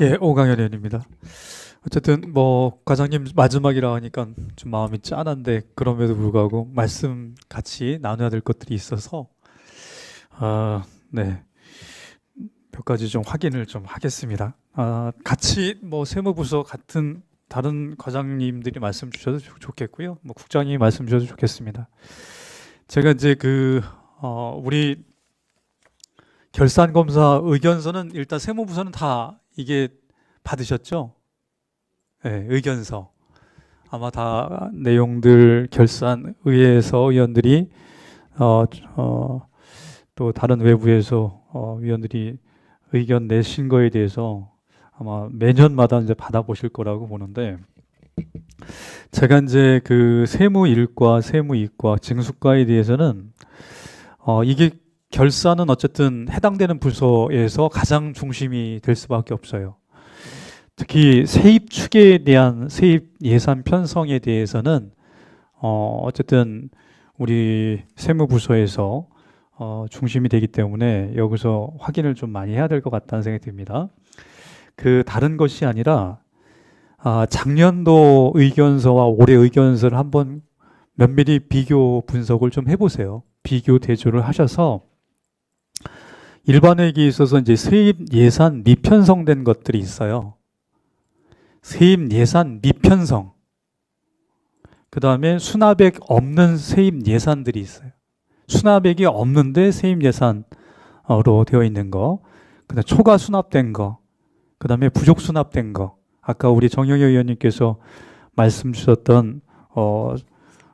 예, 오강현 의원입니다. 어쨌든 뭐 과장님 마지막이라 하니까 좀 마음이 짠한데 그럼에도 불구하고 말씀 같이 나눠야 될 것들이 있어서 아, 네. 몇 가지 좀 확인을 좀 하겠습니다. 아, 같이 뭐 세무부서 같은 다른 과장님들이 말씀 주셔도 좋- 좋겠고요. 뭐 국장님이 말씀 주셔도 좋겠습니다. 제가 이제 그 어, 우리 결산 검사 의견서는 일단 세무부서는 다 이게 받으셨죠? 네, 의견서. 아마 다 내용들 결산 의회에서 의원들이 어, 어, 또 다른 외부에서 어, 위원들이 의견 내신 거에 대해서 아마 매년마다 이제 받아보실 거라고 보는데 제가 이제 그 세무 일과 세무 이과 징수과에 대해서는 어, 이게 결산은 어쨌든 해당되는 부서에서 가장 중심이 될 수밖에 없어요. 특히 세입 추계에 대한 세입 예산 편성에 대해서는 어, 어쨌든 우리 세무부서에서 어, 중심이 되기 때문에 여기서 확인을 좀 많이 해야 될 것 같다는 생각이 듭니다. 그 다른 것이 아니라 아, 작년도 의견서와 올해 의견서를 한번 면밀히 비교 분석을 좀 해보세요. 비교 대조를 하셔서 일반회계에 있어서 이제 세입 예산 미편성된 것들이 있어요. 세입 예산 미편성. 그 다음에 수납액 없는 세입 예산들이 있어요. 수납액이 없는데 세입 예산으로 되어 있는 거. 그 다음에 초과 수납된 거. 그 다음에 부족 수납된 거. 아까 우리 정영희 의원님께서 말씀 주셨던, 어,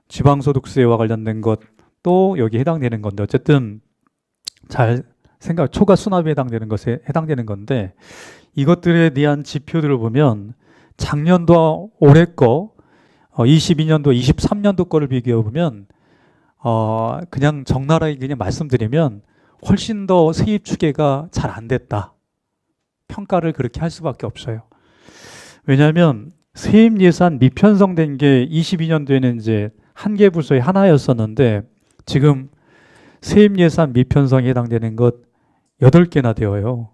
지방소득세와 관련된 것도 여기 해당되는 건데, 어쨌든 잘 생각, 초과 수납에 해당되는 것에 해당되는 건데, 이것들에 대한 지표들을 보면 작년도와 올해 거, 어, 22년도, 23년도 거를 비교해 보면 어, 그냥 적나라하게 그냥 말씀드리면 훨씬 더 세입 추계가 잘 안 됐다. 평가를 그렇게 할 수밖에 없어요. 왜냐하면 세입 예산 미편성된 게 22년도에는 이제 한 개 부서의 하나였었는데 지금 세입 예산 미편성에 해당되는 것 8개나 되어요.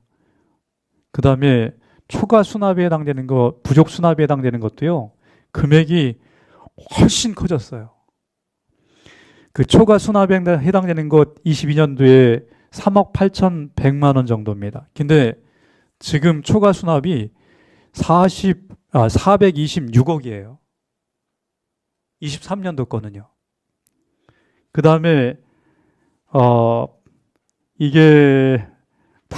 그 다음에 초과 수납에 해당되는 거, 부족 수납에 해당되는 것도요, 금액이 훨씬 커졌어요. 그 초과 수납에 해당되는 것 22년도에 3억 8,100만 원 정도입니다. 근데 지금 초과 수납이 40, 아, 426억이에요. 23년도 거는요. 그 다음에, 어, 이게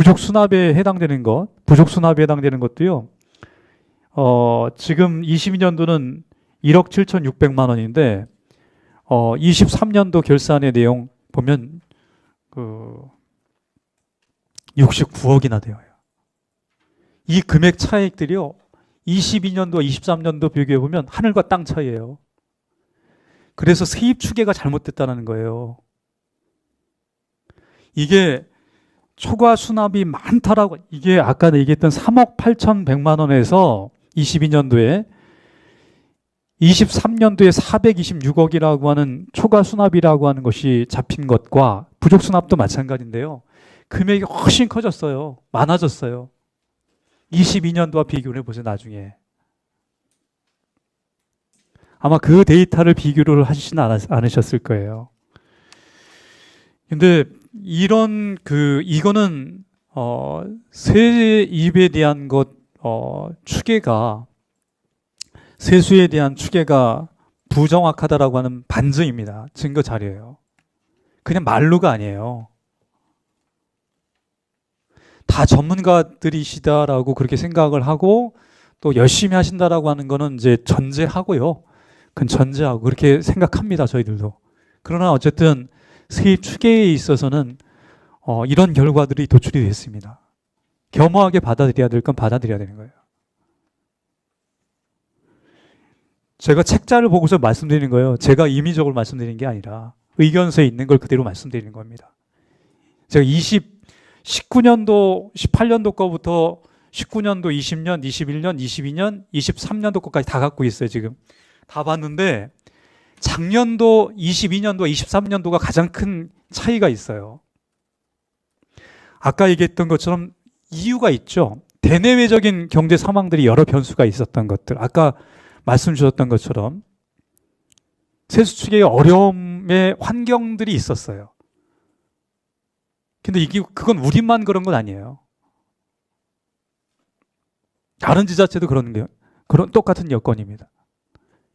부족 수납에 해당되는 것, 부족 수납에 해당되는 것도요, 어, 지금 22년도는 1억 7,600만 원인데, 어, 23년도 결산의 내용 보면, 그, 69억이나 되어요. 이 금액 차익들이요, 22년도, 23년도 비교해 보면 하늘과 땅 차이예요. 그래서 세입 추계가 잘못됐다는 거예요. 이게 초과 수납이 많다라고 이게 아까 얘기했던 3억 8,100만 원에서 22년도에 23년도에 426억이라고 하는 초과 수납이라고 하는 것이 잡힌 것과 부족 수납도 마찬가지인데요. 금액이 훨씬 커졌어요. 많아졌어요. 22년도와 비교를 해보세요, 나중에. 아마 그 데이터를 비교를 하시진 않으셨을 거예요. 근데 이런 그 이거는 어 세입에 대한 것 어 추계가 세수에 대한 추계가 부정확하다라고 하는 반증입니다. 증거 자료예요. 그냥 말로가 아니에요. 다 전문가들이시다라고 그렇게 생각을 하고 또 열심히 하신다라고 하는 거는 이제 전제하고요. 그건 전제하고 그렇게 생각합니다. 저희들도. 그러나 어쨌든 세입 추계에 있어서는 어, 이런 결과들이 도출이 됐습니다. 겸허하게 받아들여야 될 건 받아들여야 되는 거예요. 제가 책자를 보고서 말씀드리는 거예요. 제가 임의적으로 말씀드리는 게 아니라 의견서에 있는 걸 그대로 말씀드리는 겁니다. 제가 20, 19년도, 18년도 거부터 19년도, 20년, 21년, 22년, 23년도 거까지 다 갖고 있어요, 지금. 다 봤는데 작년도, 22년도, 23년도가 가장 큰 차이가 있어요. 아까 얘기했던 것처럼 이유가 있죠. 대내외적인 경제 상황들이 여러 변수가 있었던 것들. 아까 말씀 주셨던 것처럼 세수 측의 어려움의 환경들이 있었어요. 근데 이게 그건 우리만 그런 건 아니에요. 다른 지자체도 그런 게 그런 똑같은 여건입니다.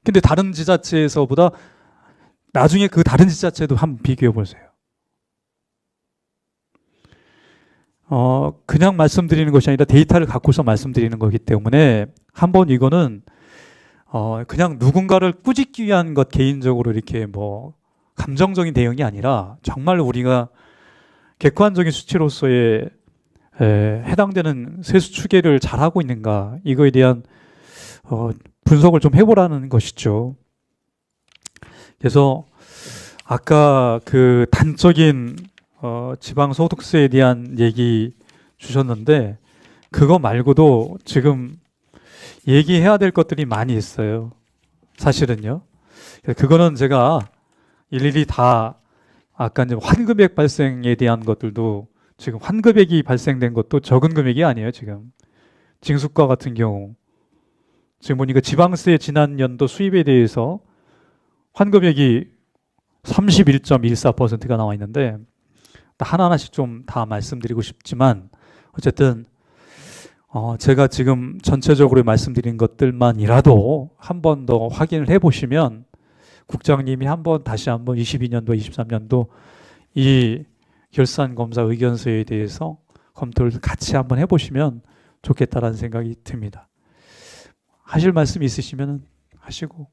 근데 다른 지자체에서보다 나중에 그 다른 지자체도 한번 비교해 보세요. 어, 그냥 말씀드리는 것이 아니라 데이터를 갖고서 말씀드리는 거기 때문에 한번 이거는 어, 그냥 누군가를 꾸짖기 위한 것 개인적으로 이렇게 뭐 감정적인 대응이 아니라 정말 우리가 객관적인 수치로서의 에, 해당되는 세수 추계를 잘하고 있는가 이거에 대한 어, 분석을 좀 해보라는 것이죠. 그래서 아까 그 단적인 어, 지방소득세에 대한 얘기 주셨는데 그거 말고도 지금 얘기해야 될 것들이 많이 있어요. 사실은요. 그거는 제가 일일이 다 아까 이제 환급액 발생에 대한 것들도 지금 환급액이 발생된 것도 적은 금액이 아니에요, 지금. 징수과 같은 경우. 지금 보니까 지방세 지난 연도 수입에 대해서 환급액이 31.14%가 나와 있는데 하나하나씩 좀 다 말씀드리고 싶지만 어쨌든 어 제가 지금 전체적으로 말씀드린 것들만이라도 한 번 더 확인을 해 보시면 국장님이 한 번 다시 한번 22년도 23년도 이 결산 검사 의견서에 대해서 검토를 같이 한번 해 보시면 좋겠다라는 생각이 듭니다. 하실 말씀 있으시면 하시고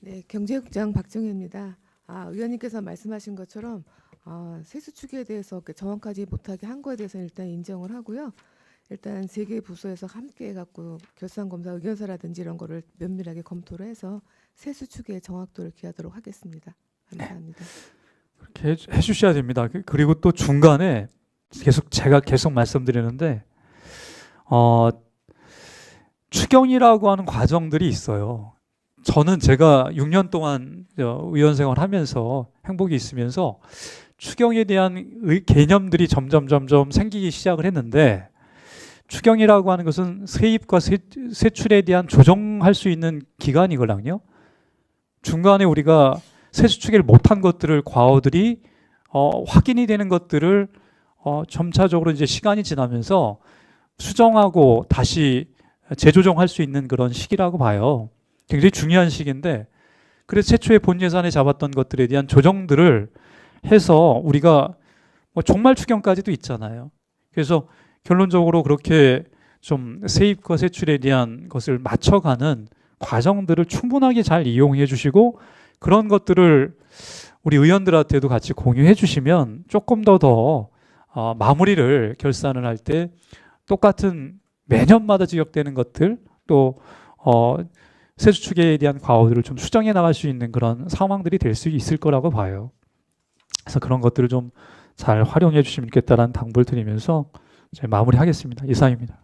네, 경제국장 박정혜입니다. 아, 의원님께서 말씀하신 것처럼 아, 세수 추계에 대해서 그 정확하지 못하게 한 거에 대해서 일단 인정을 하고요. 일단 세 개 부서에서 함께 해갖고 결산 검사 의견서라든지 이런 거를 면밀하게 검토를 해서 세수 추계의 정확도를 기하도록 하겠습니다. 감사합니다. 그렇게 해- 해주셔야 됩니다. 그- 그리고 또 중간에 계속 제가 계속 말씀드리는데 어, 추경이라고 하는 과정들이 있어요. 저는 제가 6년 동안 저 의원 생활 하면서 행복이 있으면서 추경에 대한 의- 개념들이 점점 점점 생기기 시작을 했는데 추경이라고 하는 것은 세입과 세, 세출에 대한 조정할 수 있는 기관이거든요. 중간에 우리가 세수 추계를 못한 것들을 과오들이 어, 확인이 되는 것들을 어, 점차적으로 이제 시간이 지나면서 수정하고 다시 재조정할 수 있는 그런 시기라고 봐요. 굉장히 중요한 시기인데 그래서 최초의 본 예산에 잡았던 것들에 대한 조정들을 해서 우리가 뭐 종말 추경까지도 있잖아요. 그래서 결론적으로 그렇게 좀 세입과 세출에 대한 것을 맞춰가는 과정들을 충분하게 잘 이용해 주시고 그런 것들을 우리 의원들한테도 같이 공유해 주시면 조금 더더 어, 마무리를 결산을 할 때 똑같은 매년마다 지적되는 것들 또 어, 세수 추계에 대한 과오들을 좀 수정해 나갈 수 있는 그런 상황들이 될 수 있을 거라고 봐요. 그래서 그런 것들을 좀 잘 활용해 주시면 좋겠다라는 당부를 드리면서 마무리하겠습니다. 이상입니다.